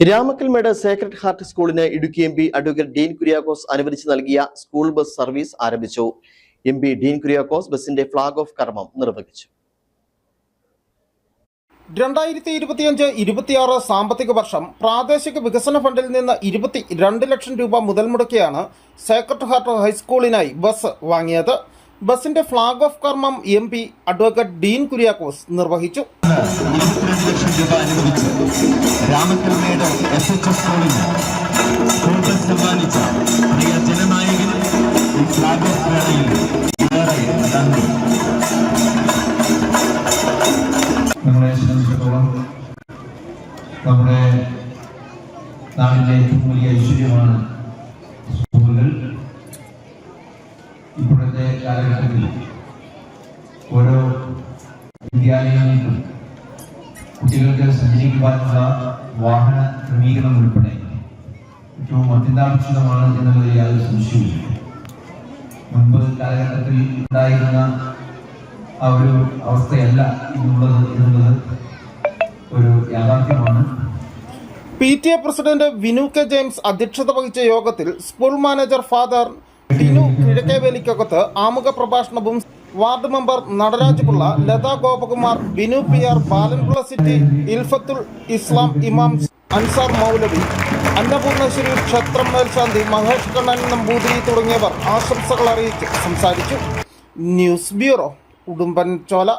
Ramakkalmedu Sacred heart സ്കൂളിന് Idukki M P advocate Dean Kuriakose അനുവദിച്ചു നൽകിയ സ്കൂൾ ബസ് സർവീസ് ആരംഭിച്ചു. എം പി ഡീൻ കുര്യാക്കോസ് ബസിന്റെ ഫ്ളാഗ് ഓഫ് കർമ്മം നിർവഹിച്ചു. രണ്ടായിരത്തി ഇരുപത്തിയഞ്ച് ഇരുപത്തിയാറ് സാമ്പത്തിക വർഷം പ്രാദേശിക വികസന ഫണ്ടിൽ നിന്ന് ഇരുപത്തി രണ്ട് ലക്ഷം രൂപ മുതൽ മുടക്കിയാണ് സേക്രട്ട് ഹാർട്ട് ഹൈസ്കൂളിനായി ബസ് വാങ്ങിയത്. ബസിന്റെ ഫ്ളാഗ് ഓഫ് കർമ്മം M P advocate Dean Kuriakose നിർവഹിച്ചു. നമ്മളെ സംബന്ധിച്ചിടത്തോളം നമ്മുടെ നാടിന്റെ ഏറ്റവും വലിയ ഐശ്വര്യമാണ് കാലഘട്ടത്തിൽ ഓരോ വിദ്യാലയങ്ങളിലും കുട്ടികൾക്ക് സഞ്ചരിക്കുവാനുള്ള വാഹന ക്രമീകരണം ഉൾപ്പെടെ ഏറ്റവും അത്യന്താപേക്ഷിതമാണ് എന്നുള്ളത് യാതൊരു സംശയവുമില്ല. മുൻപ് കാലഘട്ടത്തിൽ ഉണ്ടായിരുന്ന ആ ഒരു അവസ്ഥയല്ല എന്നുള്ളത് എന്നുള്ളത് ഒരു യാഥാർത്ഥ്യമാണ്. P T A president Vinu K James അധ്യക്ഷത വഹിച്ച യോഗത്തിൽ school manager father Tinu Kizhakkevelikkakathu ആമുഖ പ്രഭാഷണവും ward member Nataraj Pillai Latha Gopakumar Binu P R Balanpillai city Ilfathul Islam ഇമാം അൻസാർ മൗലവി അന്നപൂർണേശ്വരി ക്ഷേത്രം മേൽശാന്തി മഹേഷ് കണ്ണൻ നമ്പൂതിരി തുടങ്ങിയവർ ആശംസകൾ അറിയിച്ച്. സംസാരിച്ചു. ന്യൂസ് ബ്യൂറോ ഉടുമ്പൻ ചോല